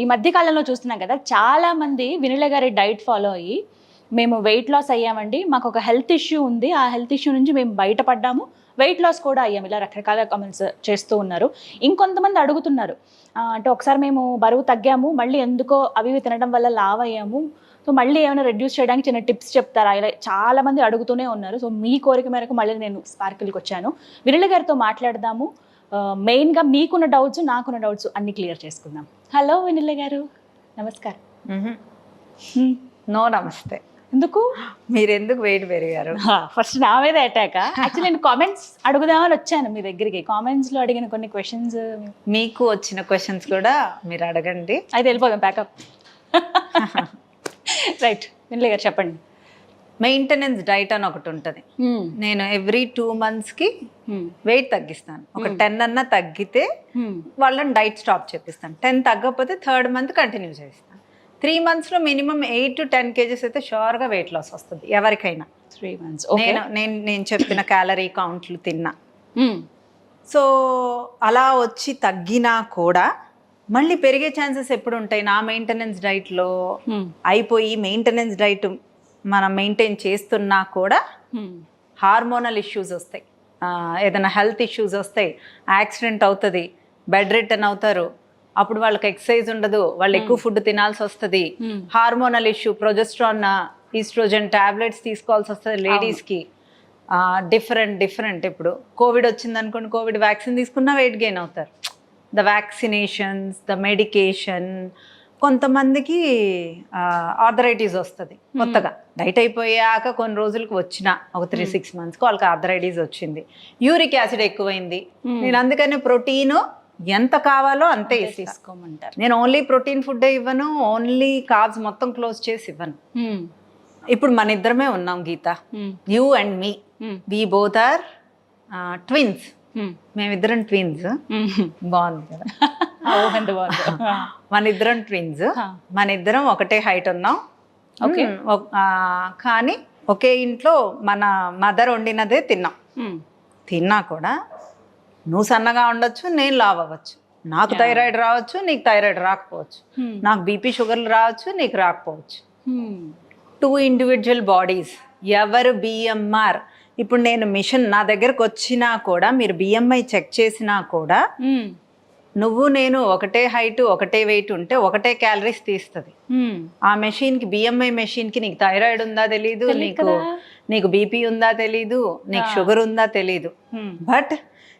ఈ మధ్య కాలంలో చూస్తున్నాం కదా చాలా మంది వినిల గారి డైట్ ఫాలో అయ్యి మేము వెయిట్ లాస్ అయ్యామండి మాకు ఒక హెల్త్ ఇష్యూ ఉంది ఆ హెల్త్ ఇష్యూ నుంచి మేము బయటపడ్డాము వెయిట్ లాస్ కూడా అయ్యాం. ఇలా రకరకాల కామెంట్స్ చేస్తూ ఉన్నారు. ఇంకొంతమంది అడుగుతున్నారు అంటే ఒకసారి మేము బరువు తగ్గాము మళ్ళీ ఎందుకో అవి ఇవి తినడం వల్ల లావ్ అయ్యాము సో మళ్ళీ ఏమైనా రెడ్యూస్ చేయడానికి చిన్న టిప్స్ చెప్తారా? ఇలా చాలా మంది అడుగుతూనే ఉన్నారు. సో మీ కోరిక మేరకు మళ్ళీ నేను స్పార్కిల్కి వచ్చాను. వినిల గారితో మాట్లాడదాము. మెయిన్గా మీకున్న డౌట్స్ నాకున్న డౌట్స్ అన్ని క్లియర్ చేసుకుందాం. హలో వినిల గారు. నమస్కారం. నో నమస్తే. ఎందుకు? మీరు ఎందుకు వెయిట్ పెరిగారు ఫస్ట్ నా మీద అటాక్ యాక్చువల్లీ నేను కామెంట్స్ అడుగుదామని వచ్చాను మీ దగ్గరికి. కామెంట్స్లో అడిగిన కొన్ని క్వశ్చన్స్ మీకు వచ్చిన క్వశ్చన్స్ కూడా మీరు అడగండి. అయితే వెళ్ళిపోదాం ప్యాకప్ రైట్ వినలే గారు చెప్పండి. మెయింటెనెన్స్ డైట్ అని ఒకటి ఉంటుంది. నేను ఎవ్రీ టూ మంత్స్కి వెయిట్ తగ్గిస్తాను. ఒక టెన్ అన్న తగ్గితే వాళ్ళని డైట్ స్టాప్ చేపిస్తాను. టెన్ తగ్గకపోతే థర్డ్ మంత్ కంటిన్యూ చేస్తాను త్రీ మంత్స్లో minimum eight to ten kgs అయితే షూర్గా వెయిట్ లాస్ వస్తుంది ఎవరికైనా. Three months. నేను నేను నేను చెప్పిన క్యాలరీ కౌంట్లు తిన్నా. సో అలా వచ్చి తగ్గినా కూడా మళ్ళీ పెరిగే ఛాన్సెస్ ఎప్పుడు ఉంటాయి? నా మెయింటెనెన్స్ డైట్లో అయిపోయి మెయింటెనెన్స్ డైట్ మనం మెయింటైన్ చేస్తున్నా కూడా హార్మోనల్ ఇష్యూస్ వస్తాయి. ఏదైనా హెల్త్ ఇష్యూస్ వస్తాయి యాక్సిడెంట్ అవుతుంది బెడ్ రిటర్న్ అవుతారు అప్పుడు వాళ్ళకి ఎక్సర్సైజ్ ఉండదు వాళ్ళు ఎక్కువ ఫుడ్ తినాల్సి వస్తుంది. Hormonal issue progesterone estrogen tablets తీసుకోవాల్సి వస్తుంది లేడీస్కి డిఫరెంట్ డిఫరెంట్ ఇప్పుడు. కోవిడ్ వచ్చింది అనుకోండి కోవిడ్ వ్యాక్సిన్ తీసుకున్నా వెయిట్ గెయిన్ అవుతారు. ద వ్యాక్సినేషన్స్ ద మెడికేషన్ కొంతమందికి ఆర్థరైటిస్ వస్తుంది కొత్తగా. డైట్ అయిపోయాక కొన్ని రోజులకు వచ్చిన ఒక త్రీ సిక్స్ మంత్స్కి వాళ్ళకి ఆర్థరైటిస్ వచ్చింది. యూరిక్ యాసిడ్ ఎక్కువైంది. నేను అందుకని ప్రోటీన్ ఎంత కావాలో అంతే తీసుకోమంటారు. నేను ఓన్లీ ప్రోటీన్ ఫుడ్ ఇవ్వను ఓన్లీ కార్బ్స్ మొత్తం క్లోజ్ చేసి ఇవ్వను. ఇప్పుడు మన ఇద్దరమే ఉన్నాం Geetha. You and me. We both are twins మేమిద్దరం ట్విన్స్ బాగుంది కదా. మన ఇద్దరం ట్విన్స్. మన ఇద్దరం ఒకటే హైట్ ఉన్నాం ఆ, కానీ ఒకే ఇంట్లో మన మదర్ వండినదే తిన్నాం. తిన్నా కూడా నువ్వు సన్నగా ఉండొచ్చు నేను లావ్ అవ్వచ్చు నాకు థైరాయిడ్ రావచ్చు నీకు థైరాయిడ్ రాకపోవచ్చు. నాకు బీపీ షుగర్లు రావచ్చు నీకు రాకపోవచ్చు. టూ ఇండివిజువల్ బాడీస్ ఎవరు బిఎంఆర్ ఇప్పుడు నేను మిషన్ నా దగ్గరకు వచ్చినా కూడా మీరు బిఎంఐ చెక్ చేసినా కూడా. నువ్వు నేను ఒకటే హైట్ ఒకటే వెయిట్ ఉంటే ఒకటే క్యాలరీస్ తీస్తుంది. ఆ మెషిన్కి బిఎంఐ మెషిన్కి నీకు థైరాయిడ్ ఉందా తెలీదు నీకు. నీకు బీపీ ఉందా తెలీదు నీకు షుగర్ ఉందా తెలీదు. బట్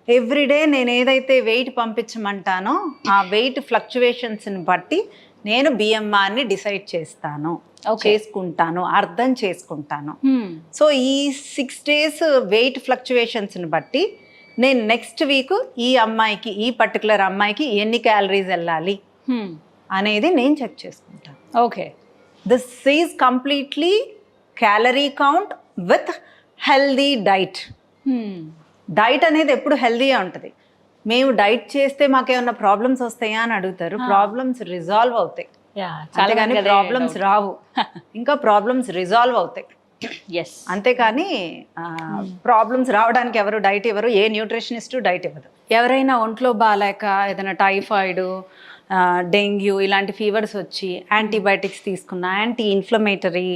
ఎవ్రీడే నేను ఏదైతే వెయిట్ పంపించమంటానో ఆ వెయిట్ ఫ్లక్చువేషన్స్ని బట్టి నేను బిఎంఆర్ని డిసైడ్ చేస్తాను. చేసుకుంటాను అర్థం చేసుకుంటాను. సో ఈ సిక్స్ డేస్ వెయిట్ ఫ్లక్చువేషన్స్ని బట్టి నేను నెక్స్ట్ వీక్ ఈ అమ్మాయికి ఈ పర్టికులర్ అమ్మాయికి ఎన్ని క్యాలరీస్ వెళ్ళాలి Hmm. అనేది నేను చెక్ చేసుకుంటాను okay this is completely calorie count with healthy diet. Diet అనేది ఎప్పుడు హెల్దీగా ఉంటుంది. మేము డైట్ చేస్తే మాకేమన్నా ప్రాబ్లమ్స్ వస్తాయా అని అడుగుతారు. ప్రాబ్లమ్స్ రిజాల్వ్ అవుతాయి. యా అంతేగాని ప్రాబ్లమ్స్ రావు. ఇంకా ప్రాబ్లమ్స్ రిజాల్వ్ అవుతాయి. అంతేకాని ప్రాబ్లమ్స్ రావడానికి ఎవరు డైట్ ఇవ్వరు ఏ న్యూట్రిషనిస్ట్ డైట్ ఇవ్వదు. ఎవరైనా ఒంట్లో బాగాలేక ఏదైనా టైఫాయిడ్ డెంగ్యూ ఇలాంటి ఫీవర్స్ వచ్చి యాంటీబయాటిక్స్ తీసుకున్నా యాంటీ ఇన్ఫ్లమేటరీ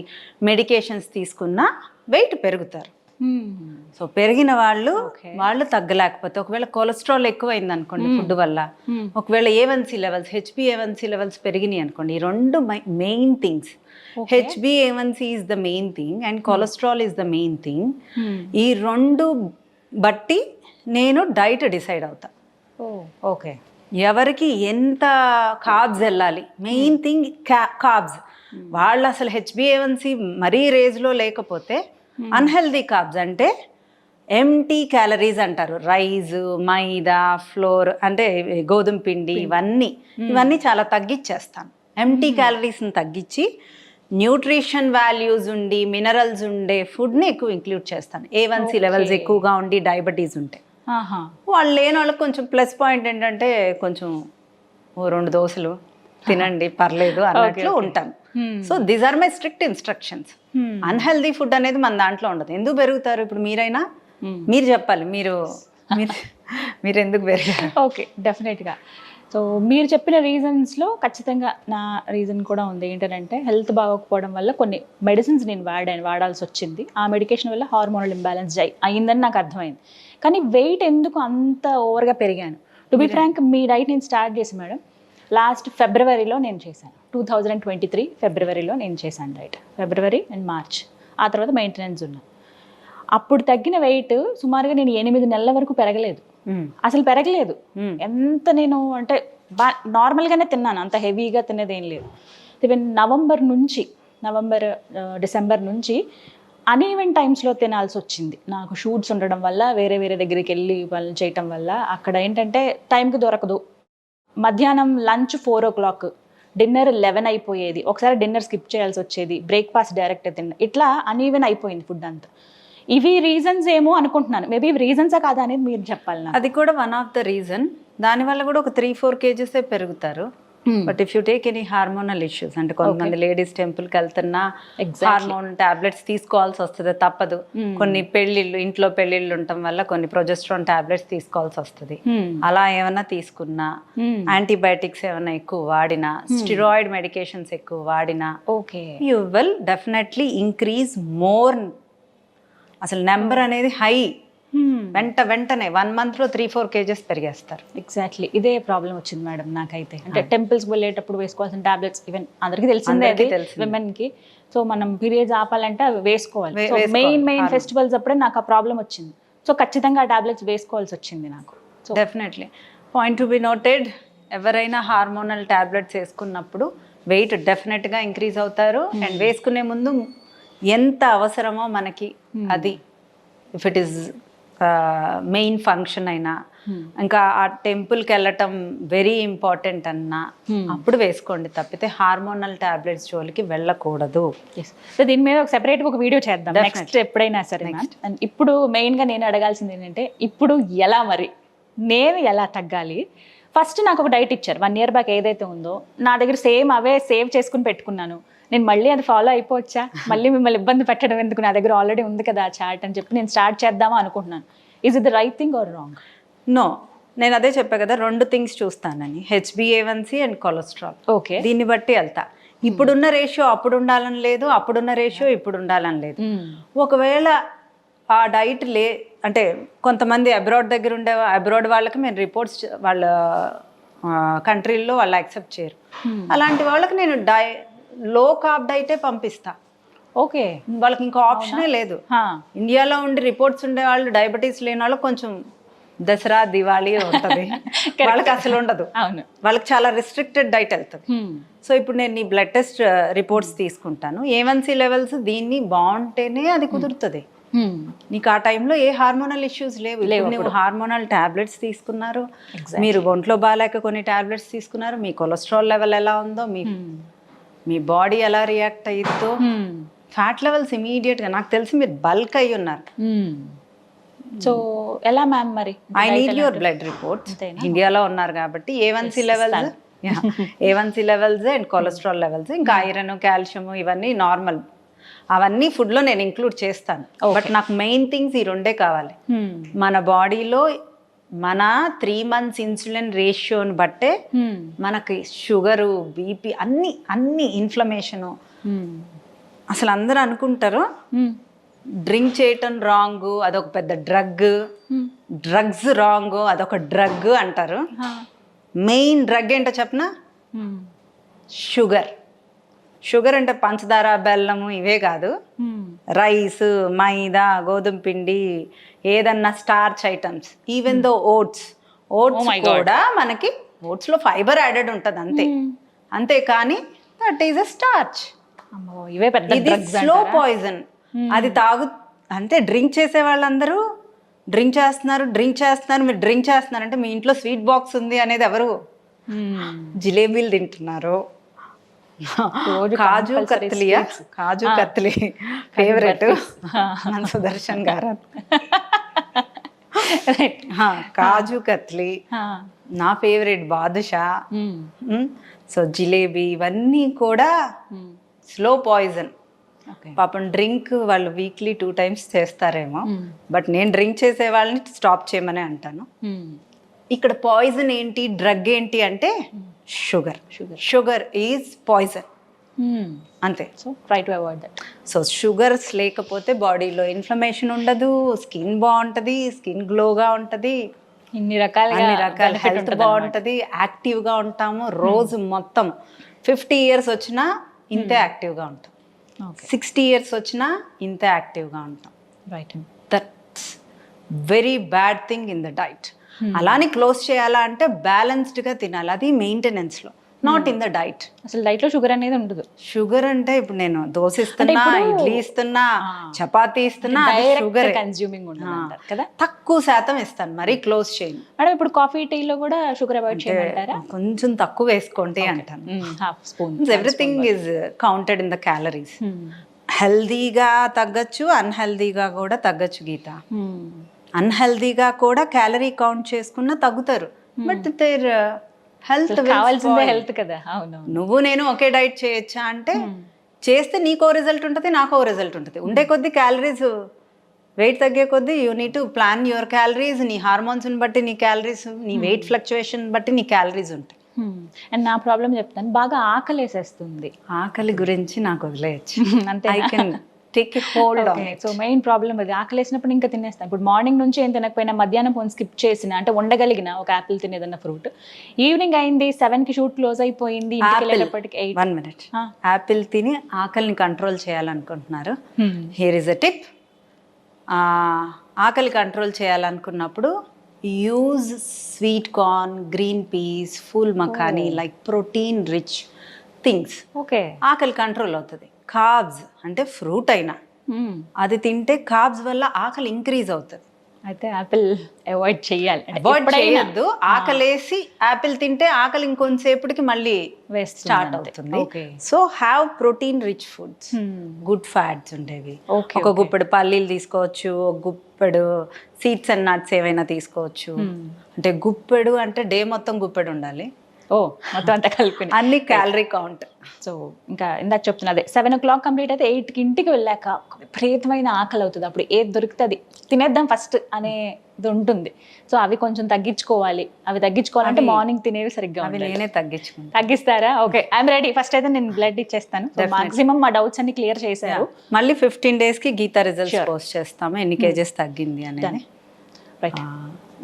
మెడికేషన్స్ తీసుకున్నా వెయిట్ పెరుగుతారు. సో పెరిగిన వాళ్ళు. వాళ్ళు తగ్గలేకపోతే ఒకవేళ కొలెస్ట్రాల్ ఎక్కువైంది అనుకోండి ఫుడ్ వల్ల ఒకవేళ A one C levels HB A one C levels పెరిగినాయి అనుకోండి ఈ రెండు main things HB A one C is the main thing and cholesterol is the main thing ఈ రెండు బట్టి నేను డైట్ డిసైడ్ అవుతా. ఓకే ఎవరికి ఎంత కార్బ్స్ వెళ్ళాలి? మెయిన్ థింగ్ కార్బ్స్ వాళ్ళు అసలు హెచ్బిఏవన్సీ మరీ రేజ్లో లేకపోతే అన్హెల్దీ కార్బ్స్ అంటే ఎంటీ క్యాలరీస్ అంటారు. రైస్ మైదా ఫ్లోర్ అంటే గోధుమ పిండి ఇవన్నీ. ఇవన్నీ చాలా తగ్గించేస్తాను ఎంటీ క్యాలరీస్ని తగ్గించి న్యూట్రిషన్ వాల్యూస్ ఉండి మినరల్స్ ఉండే ఫుడ్ని ఎక్కువ ఇంక్లూడ్ చేస్తాను. ఏవన్సీ లెవెల్స్ ఎక్కువగా ఉండి డయాబెటీస్ ఉంటే. ఆహా. వాళ్ళు లేని వాళ్ళకి కొంచెం ప్లస్ పాయింట్ ఏంటంటే కొంచెం ఓ రెండు దోశలు తినండి పర్లేదు అన్నట్లు ఉంటాను. So these are my strict instructions unhealthy food అనేది మన దాంట్లో ఉండదు. ఎందుకు పెరుగుతారు? ఇప్పుడు మీరైనా మీరు చెప్పాలి మీరు మీరు ఎందుకు పెరిగారు? ఓకే డెఫినెట్గా. సో మీరు చెప్పిన రీజన్స్లో ఖచ్చితంగా నా రీజన్ కూడా ఉంది. ఏంటంటే హెల్త్ బాగోకపోవడం వల్ల కొన్ని మెడిసిన్స్ నేను వాడాను వాడాల్సి వచ్చింది. ఆ మెడికేషన్ వల్ల హార్మోనల్ ఇంబ్యాలెన్స్ అయి అయిందని నాకు అర్థమైంది. కానీ వెయిట్ ఎందుకు అంత ఓవర్గా పెరిగాను? టు బి ఫ్రాంక్ మీ డైట్ నేను స్టార్ట్ చేసి మేడం లాస్ట్ ఫిబ్రవరిలో నేను చేశాను. టూ థౌజండ్ ట్వంటీ త్రీ ఫిబ్రవరిలో నేను చేశాను డైట్ ఫిబ్రవరి అండ్ మార్చ్. ఆ తర్వాత మెయింటెనెన్స్ ఉన్నా. అప్పుడు తగ్గిన వెయిట్ సుమారుగా నేను ఎనిమిది నెలల వరకు పెరగలేదు. అసలు పెరగలేదు. ఎంత నేను అంటే బా నార్మల్గానే తిన్నాను. అంత హెవీగా తినేది ఏం లేదు. ఈవెన్ నవంబర్ నుంచి నవంబర్ డిసెంబర్ నుంచి అన్ఈవెన్ టైమ్స్లో తినాల్సి వచ్చింది. నాకు షూట్స్ ఉండడం వల్ల వేరే వేరే దగ్గరికి వెళ్ళి పనులు చేయటం వల్ల అక్కడ ఏంటంటే టైంకి దొరకదు. మధ్యాహ్నం lunch four o'clock dinner eleven అయిపోయేది. ఒకసారి డిన్నర్ స్కిప్ చేయాల్సి వచ్చేది. బ్రేక్ఫాస్ట్ డైరెక్ట్ తిన్న ఇట్లా అన్ఈవెన్ అయిపోయింది ఫుడ్ అంతా. ఇవి రీజన్స్ ఏమో అనుకుంటున్నాను. మేబీ ఇవి రీజన్సా కాదా అనేది మీరు చెప్పాలి అది కూడా వన్ ఆఫ్ ద రీజన్ దానివల్ల కూడా ఒక త్రీ ఫోర్ కేజెస్ పెరుగుతారు. But if you take any hormonal issues అంటే కొంతమంది లేడీస్ టెంపుల్కి వెళ్తున్నా Exactly. హార్మోన్ టాబ్లెట్స్ తీసుకోవాల్సి వస్తుంది తప్పదు. కొన్ని పెళ్ళిళ్ళు ఇంట్లో పెళ్ళిళ్ళు ఉండటం వల్ల కొన్ని ప్రొజెస్ట్రాన్ టాబ్లెట్స్ తీసుకోవాల్సి వస్తుంది. Hmm. అలా ఏమైనా తీసుకున్నా Hmm. యాంటీబయాటిక్స్ ఏమైనా ఎక్కువ వాడినా స్టిరాయిడ్ మెడికేషన్స్ ఎక్కువ వాడినా okay you will definitely increase more అసలు నెంబర్ అనేది హై వెంట వెంటనే వన్ మంత్లో త్రీ ఫోర్ కేజెస్ పెరిగేస్తారు. ఎగ్జాక్ట్లీ ఇదే ప్రాబ్లం వచ్చింది మేడం నాకైతే. అంటే టెంపుల్స్ వెళ్ళేటప్పుడు వేసుకోవాల్సిన టాబ్లెట్స్ ఈవెన్ అందరికీ తెలిసిందే. విమెన్కి సో మనం పీరియడ్స్ ఆపాలంటే అవి వేసుకోవాలి. Main main. ఫెస్టివల్స్ అప్పుడే నాకు ఆ ప్రాబ్లం వచ్చింది. సో ఖచ్చితంగా ఆ టాబ్లెట్స్ వేసుకోవాల్సి వచ్చింది నాకు. So definitely point to be noted ఎవరైనా హార్మోనల్ టాబ్లెట్స్ వేసుకున్నప్పుడు వెయిట్ డెఫినెట్గా ఇంక్రీజ్ అవుతారు. అండ్ వేసుకునే ముందు ఎంత అవసరమో మనకి అది if it is main function అయినా. ఇంకా ఆ టెంపుల్కి వెళ్ళటం వెరీ ఇంపార్టెంట్ అన్నా. అప్పుడు వేసుకోండి. తప్పితే హార్మోనల్ టాబ్లెట్స్ జోలికి వెళ్ళకూడదు. సో దీని మీద ఒక సెపరేట్ ఒక వీడియో చేద్దాం. నెక్స్ట్ ఎప్పుడైనా సరే ఇప్పుడు మెయిన్గా నేను అడగాల్సింది ఏంటంటే ఇప్పుడు ఎలా మరి? నేను ఎలా తగ్గాలి? ఫస్ట్ నాకు ఒక డైట్ ఇచ్చారు. వన్ ఇయర్ బ్యాక్ ఏదైతే ఉందో నా దగ్గర సేమ్ అవే సేవ్ చేసుకుని పెట్టుకున్నాను. నేను మళ్ళీ అది ఫాలో అయిపోవచ్చా? మళ్ళీ మిమ్మల్ని ఇబ్బంది పెట్టడం ఎందుకు? నా దగ్గర ఆల్రెడీ ఉంది కదా ఆ చాట్ అని చెప్పి నేను స్టార్ట్ చేద్దామా అనుకుంటున్నాను. Is it the right thing or wrong no నేను అదే చెప్పా కదా రెండు థింగ్స్ చూస్తానని. హెచ్బిఏవన్సీ అండ్ కొలెస్ట్రాల్ ఓకే దీన్ని బట్టి వెళ్తా. ఇప్పుడున్న రేషియో అప్పుడు ఉండాలని లేదు అప్పుడున్న రేషియో ఇప్పుడు ఉండాలని లేదు. ఒకవేళ ఆ డైట్ లే అంటే కొంతమంది అబ్రాడ్ దగ్గర ఉండే అబ్రాడ్ వాళ్ళకి మేము రిపోర్ట్స్ వాళ్ళ కంట్రీల్లో వాళ్ళు యాక్సెప్ట్ చేయరు. అలాంటి వాళ్ళకి నేను డై లో కార్బ్ డైటే పంపిస్తా. ఓకే. వాళ్ళకి ఇంకో ఆప్షనే లేదు. ఇండియాలో ఉండి రిపోర్ట్స్ ఉండే వాళ్ళు డయాబెటీస్ లేని వాళ్ళకి కొంచెం దసరా దివాళీ ఉంటుంది. వాళ్ళకి అసలు ఉండదు. అవును. వాళ్ళకి చాలా రిస్ట్రిక్టెడ్ డైట్ వెళ్తుంది. Hmm. సో ఇప్పుడు నేను నీ బ్లడ్ టెస్ట్ రిపోర్ట్స్ తీసుకుంటాను. ఏవన్సీ లెవెల్స్ దీన్ని బాగుంటేనే అది కుదురుతుంది. Hmm. నీకు ఆ టైంలో ఏ హార్మోనల్ ఇష్యూస్ లేవు. నువ్వు హార్మోనల్ టాబ్లెట్స్ తీసుకున్నారు. మీరు ఒంట్లో బాగాలేక కొన్ని టాబ్లెట్స్ తీసుకున్నారు. మీ కొలెస్ట్రాల్ లెవెల్ ఎలా ఉందో మీ మీ బాడీ ఎలా రియాక్ట్ అయ్యిద్దో Hmm. ఫ్యాట్ లెవెల్స్ ఇమీడియట్గా నాకు తెలిసి మీరు బల్క్ అయి ఉన్నారు. సో ఎలా మ్యామ్ మరి? I need your blood reports. ఇండియాలో ఉన్నారు కాబట్టి A one C levels and cholesterol levels ఇంకా ఐరన్ కాల్షియం ఇవన్నీ నార్మల్ అవన్నీ ఫుడ్లో నేను ఇంక్లూడ్ చేస్తాను. బట్ నాకు మెయిన్ థింగ్స్ ఈ రెండే కావాలి. Hmm. మన బాడీలో మన త్రీ మంత్స్ ఇన్సులిన్ రేషియోని బట్టే. మనకి షుగరు బీపీ అన్ని అన్ని ఇన్ఫ్లమేషను. అసలు అందరూ అనుకుంటారు. డ్రింక్ చేయటం రాంగ్ అదొక పెద్ద డ్రగ్. డ్రగ్స్ రాంగ్ అదొక డ్రగ్ అంటారు. మెయిన్ డ్రగ్ ఏంటో చెప్పనా. షుగర్ షుగర్ అంటే పంచదార బెల్లము ఇవే కాదు. రైస్ మైదా గోధుమ పిండి ఏదన్నా starch items. Even though oats. Oats కూడా మనకి ఓట్స్లో ఫైబర్ యాడెడ్ ఉంటుంది అంతే. అంతే కానీ దట్ ఈస్ అ స్టార్చ్. ఇవే పెద్ద ఇది స్లో? పాయిజన్ అది తాగు అంతే డ్రింక్ చేసే వాళ్ళందరూ డ్రింక్ చేస్తున్నారు డ్రింక్ చేస్తున్నారు మీరు డ్రింక్ చేస్తున్నారు అంటే మీ ఇంట్లో స్వీట్ బాక్స్ ఉంది అనేది ఎవరు. జిలేబీలు తింటున్నారు? కాజు కత్లియా. కాజు కత్లి ఫేవరెట్. మన సుదర్శన్ గారు కాజు కత్లి. నా ఫేవరెట్ బాదుషా. సో జిలేబీ ఇవన్నీ కూడా. Slow poison. పాపం డ్రింక్ వాళ్ళు వీక్లీ టూ టైమ్స్ చేస్తారేమో. బట్ నేను డ్రింక్ చేసే వాళ్ళని స్టాప్ చేయమని అంటాను. ఇక్కడ పాయిజన్ ఏంటి డ్రగ్ ఏంటి అంటే sugar sugar sugar is poison అంతే. So try to avoid that so sugars లేకపోతే బాడీలో ఇన్ఫ్లమేషన్ ఉండదు స్కిన్ బాగుంటుంది స్కిన్ గ్లోగా ఉంటుంది. ఇన్ని రకాలుగా అన్ని రకాల హెల్త్. బాగుంటుంది యాక్టివ్గా ఉంటాము. రోజు మొత్తం ఫిఫ్టీ ఇయర్స్ వచ్చినా ఇంతే యాక్టివ్గా ఉంటాం. ఓకే సిక్స్టీ ఇయర్స్ వచ్చినా ఇంతే యాక్టివ్గా ఉంటాం. Right that's very bad thing in the diet అలానే క్లోజ్ చేయాలా అంటే బ్యాలెన్స్డ్గా తినాలి. అది మెయింటెనెన్స్లో నాట్ ఇన్ ద డైట్ అసలు డైట్లో షుగర్ అనేది ఉండదు. షుగర్ అంటే ఇప్పుడు నేను దోశ ఇస్తున్నా ఇడ్లీ ఇస్తున్నా చపాతీ ఇస్తున్నా షుగర్ అంటారు కదా? తక్కువ శాతం ఇస్తాను మరి క్లోజ్ చేయను. మేడం ఇప్పుడు కాఫీ టీలో కూడా షుగర్ అవాయిడ్ చేయమంటారా? కొంచెం తక్కువ వేసుకోండి అంటాను. Half spoon everything is counted in the calories హెల్దీగా తగ్గచ్చు అన్హెల్దీగా కూడా తగ్గచ్చు గీత. అన్హెల్దీగా కూడా క్యాలరీ కౌంట్ చేసుకున్నా తగ్గుతారు. బట్ దేర్ హెల్త్ కావాల్సిందే హెల్త్ కదా. అవును నువ్వు నేను ఒకే డైట్ చేయొచ్చా అంటే చేస్తే నీకో రిజల్ట్ ఉంటుంది నాకో రిజల్ట్ ఉంటుంది. ఉండే కొద్దీ క్యాలరీస్ వెయిట్ తగ్గే కొద్దీ you need to plan your calories నీ హార్మోన్స్ని బట్టి నీ క్యాలరీస్ నీ వెయిట్ ఫ్లక్చుయేషన్ బట్టి నీ క్యాలరీస్ ఉంటాయి. అండ్ నా ప్రాబ్లం చెప్తాను బాగా ఆకలేసేస్తుంది. ఆకలి గురించి నాకు వదిలేయచ్చు. అంతే I can take hold on so main problem అది ఆకలేసినప్పుడు ఇంకా తినేస్తాను. ఇప్పుడు మార్నింగ్ నుంచి ఏం తినకపోయినా మధ్యాహ్నం ఫోన్ స్కిప్ చేసిన అంటే ఉండగలిగిన ఒక యాపిల్ తినేదన్న ఫ్రూట్ ఈవినింగ్ అయింది సెవెన్కి షూట్ క్లోజ్ అయిపోయింది వన్ మినిట్ యాపిల్ తిని ఆకలిని కంట్రోల్ చేయాలనుకుంటున్నారు. హియర్ ఇస్ అ టిప్ ఆకలి కంట్రోల్ చేయాలనుకున్నప్పుడు use sweet corn green peas full makhani like protein rich things okay ఆకలి కంట్రోల్ అవుతుంది. కార్బ్స్ అంటే ఫ్రూట్ అయినా. అది తింటే కార్బ్స్ వల్ల ఆకలి ఇంక్రీజ్ అవుతుంది. అయితే యాపిల్ అవాయిడ్ చేయాలి. అవాయిడ్ చేయొద్దు. ఆకలేసి యాపిల్ తింటే ఆకలి ఇంకొంతసేపటికి మళ్ళీ వేస్తుంది స్టార్ట్. అవుతుంది. Okay so have protein rich foods good fats ఉండేవి. ఒక గుప్పెడు పల్లీలు తీసుకోవచ్చు ఒక గుప్పెడు సీడ్స్ అండ్ నట్స్ ఏవైనా తీసుకోవచ్చు. అంటే గుప్పెడు అంటే డే మొత్తం గుప్పెడు ఉండాలి. ఓ మొత్తం అంతా కలుపుకుని. అన్ని క్యాలరీ కౌంట్ సో ఇంకా ఇందాక చెప్తున్నా అదే సెవెన్ ఓ క్లాక్ కంప్లీట్ అయితే ఎయిట్కి ఇంటికి వెళ్ళాక ఒక విపరీతమైన ఆకలి అవుతుంది. అప్పుడు ఏది దొరుకుతుంది తినేద్దాం ఫస్ట్ అనేది ఉంటుంది. సో అవి కొంచెం తగ్గించుకోవాలి. అవి తగ్గించుకోవాలంటే మార్నింగ్ తినేవి సరిగ్గా అవి. నేనే తగ్గించుకుంటాను తగ్గిస్తారా? ఓకే ఐఎమ్ రెడీ ఫస్ట్ అయితే నేను బ్లడ్ ఇచ్చేస్తాను మాక్సిమం మా డౌట్స్ అన్ని క్లియర్ చేశారు. మళ్ళీ ఫిఫ్టీన్ డేస్కి గీతా రిజల్ట్స్ పోస్ట్ చేస్తాము. ఎన్ని కేజెస్ తగ్గింది అనేది. రైట్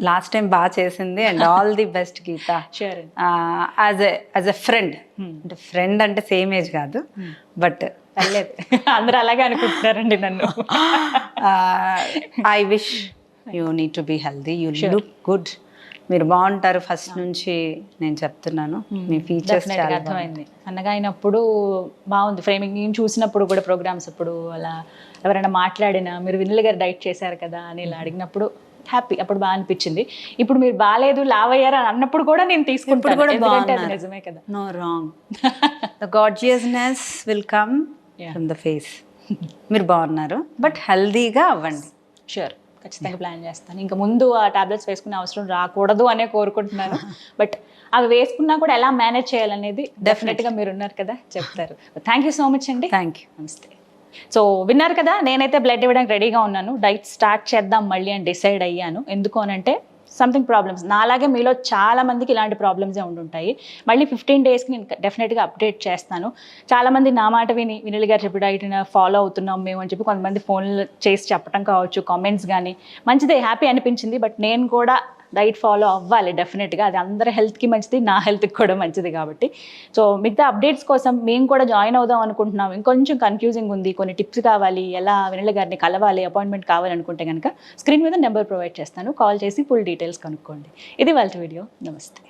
లాస్ట్ టైం బాగా చేసింది and all the best Geetha as as a friend అంటే ఫ్రెండ్ అంటే సేమ్ ఏజ్ కాదు. బట్ పర్లేదు. అందరూ అలాగే అనుకుంటున్నారండి నన్ను. I wish you need to be healthy you look good మీరు బాగుంటారు ఫస్ట్ నుంచి నేను చెప్తున్నాను. మీ ఫీచర్స్ అర్థమైంది. సన్నగా అయినప్పుడు బాగుంది. ఫ్రేమింగ్ నేను చూసినప్పుడు కూడా ప్రోగ్రామ్స్ అప్పుడు అలా ఎవరైనా మాట్లాడినా మీరు వినుల గారు డైట్ చేశారు కదా అని ఇలా అడిగినప్పుడు హ్యాపీ అప్పుడు బాగా అనిపించింది. ఇప్పుడు మీరు బాగాలేదు లావయ్యారు అని అన్నప్పుడు కూడా నేను తీసుకుంటాను. కూడా ఎందుకంటే అది. నిజమే కదా. No wrong the gorgeousness will come. From the face మీరు బాగున్నారు. బట్ హెల్దీగా అవ్వండి. షూర్ ఖచ్చితంగా ప్లాన్ చేస్తాను. ఇంకా ముందు ఆ టాబ్లెట్స్ వేసుకునే అవసరం రాకూడదు అనే కోరుకుంటున్నాను. బట్ అవి వేసుకున్నా కూడా ఎలా మేనేజ్ చేయాలనేది డెఫినెట్గా మీరు ఉన్నారు కదా చెప్తారు. థ్యాంక్ యూ సో మచ్ అండి. థ్యాంక్ యూ నమస్తే సో విన్నారు కదా నేనైతే బ్లడ్ ఇవ్వడానికి రెడీగా ఉన్నాను. డైట్ స్టార్ట్ చేద్దాం మళ్ళీ అని డిసైడ్ అయ్యాను. ఎందుకు అనంటే సంథింగ్ ప్రాబ్లమ్స్ నాలాగే మీలో చాలా మందికి ఇలాంటి ప్రాబ్లమ్సే ఉండుంటాయి. మళ్ళీ ఫిఫ్టీన్ డేస్కి నేను డెఫినెట్గా అప్డేట్ చేస్తాను. చాలామంది నా మాట విని వినిల్ గారు చెప్పి డైట్ ఫాలో అవుతున్నాం మేము అని చెప్పి కొంతమంది ఫోన్లు చేసి చెప్పడం కావచ్చు కామెంట్స్ కానీ మంచిదే హ్యాపీ అనిపించింది. బట్ నేను కూడా డైట్ ఫాలో అవ్వాలి డెఫినెట్గా. అది అందరి హెల్త్కి మంచిది నా హెల్త్కి కూడా మంచిది కాబట్టి. సో మిగతా అప్డేట్స్ కోసం మేము కూడా జాయిన్ అవుదాం అనుకుంటున్నాం. ఇంకొంచెం కన్ఫ్యూజింగ్ ఉంది. కొన్ని టిప్స్ కావాలి ఎలా వినల గారిని కలవాలి అపాయింట్మెంట్ కావాలనుకుంటే కనుక స్క్రీన్ మీద నెంబర్ ప్రొవైడ్ చేస్తాను. కాల్ చేసి ఫుల్ డీటెయిల్స్ కనుక్కోండి. ఇది వాళ్ళ వీడియో. నమస్తే.